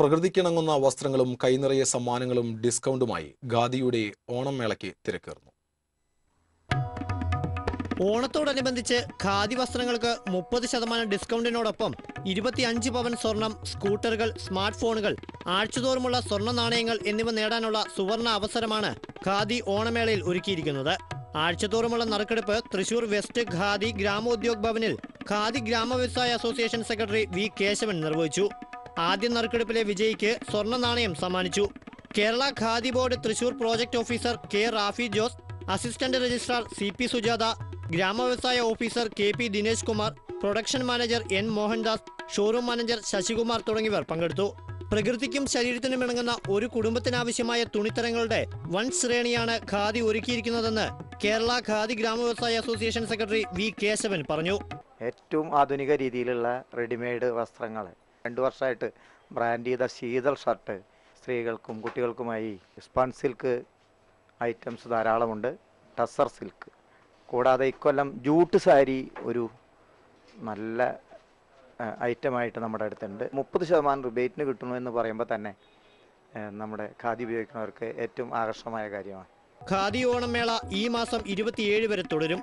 പ്രകൃതിക്കിണങ്ങുന്ന വസ്ത്രങ്ങളും കൈനിറയ സമ്മാനങ്ങളും ഡിസ്കൗണ്ടുമായി ഗാദിയുടെ ഓണം മേളയ്ക്ക് തിരക്കേറുന്നു. ഓണത്തോടനുബന്ധിച്ച് ഖാദി വസ്ത്രങ്ങൾക്ക് മുപ്പത് ശതമാനം ഡിസ്കൗണ്ടിനോടൊപ്പം ഇരുപത്തിയഞ്ച് പവൻ സ്വർണം സ്കൂട്ടറുകൾ സ്മാർട്ട് ഫോണുകൾ ആഴ്ചതോറുമുള്ള സ്വർണ നാണയങ്ങൾ എന്നിവ നേടാനുള്ള സുവർണ അവസരമാണ് ഖാദി ഓണമേളയിൽ ഒരുക്കിയിരിക്കുന്നത്. ആഴ്ചതോറുമുള്ള നറുക്കെടുപ്പ് തൃശൂർ വെസ്റ്റ് ഖാദി ഗ്രാമോദ്യോഗ് ഭവനിൽ ഖാദി ഗ്രാമവ്യവസായ അസോസിയേഷൻ സെക്രട്ടറി വി കേശവൻ നിർവഹിച്ചു. ആദ്യ നറുക്കെടുപ്പിലെ വിജയിക്ക് സ്വർണ നാണയം സമ്മാനിച്ചു. Kerala Khadi board Thrissur project officer K Rafi Jose assistant registrar C P Sujatha ഗ്രാമവ്യവസായ officer K P Dinesh Kumar production manager N Mohandas showroom manager Sasikumar തുടങ്ങിയവർ പങ്കെടുത്തു. പ്രകൃതിക്കും ശരീരത്തിനും ഇണങ്ങുന്ന ഒരു കുടുംബത്തിനാവശ്യമായ തുണിത്തരങ്ങളുടെ വൻ ശ്രേണിയാണ് ഖാദി ഒരുക്കിയിരിക്കുന്നതെന്ന് കേരള ഖാദി ഗ്രാമവ്യവസായ അസോസിയേഷൻ സെക്രട്ടറി വി കേശവൻ പറഞ്ഞു. ഏറ്റവും ആധുനിക രീതിയിലുള്ള റെഡിമെയ്ഡ് വസ്ത്രങ്ങൾ രണ്ട് വർഷമായിട്ട് ബ്രാൻഡ് ചെയ്ത ശീതൾ ഷർട്ട് സ്ത്രീകൾക്കും കുട്ടികൾക്കുമായി സ്പൺ സിൽക്ക് ഐറ്റംസ് ധാരാളമുണ്ട്. ടസർ സിൽക്ക് കൂടാതെ ഇക്കൊല്ലം ജൂട്ട് സാരി ഒരു നല്ല ഐറ്റമായിട്ട് നമ്മുടെ അടുത്തുണ്ട്. മുപ്പത് ശതമാനം റിബേറ്റിന് കിട്ടുന്നു എന്ന് പറയുമ്പോൾ തന്നെ നമ്മുടെ ഖാദി ഉപയോഗിക്കുന്നവർക്ക് ഏറ്റവും ആകർഷമായ കാര്യമാണ്. ഖാദി ഓണം മേള ഈ മാസം ഇരുപത്തിയേഴ് വരെ തുടരും.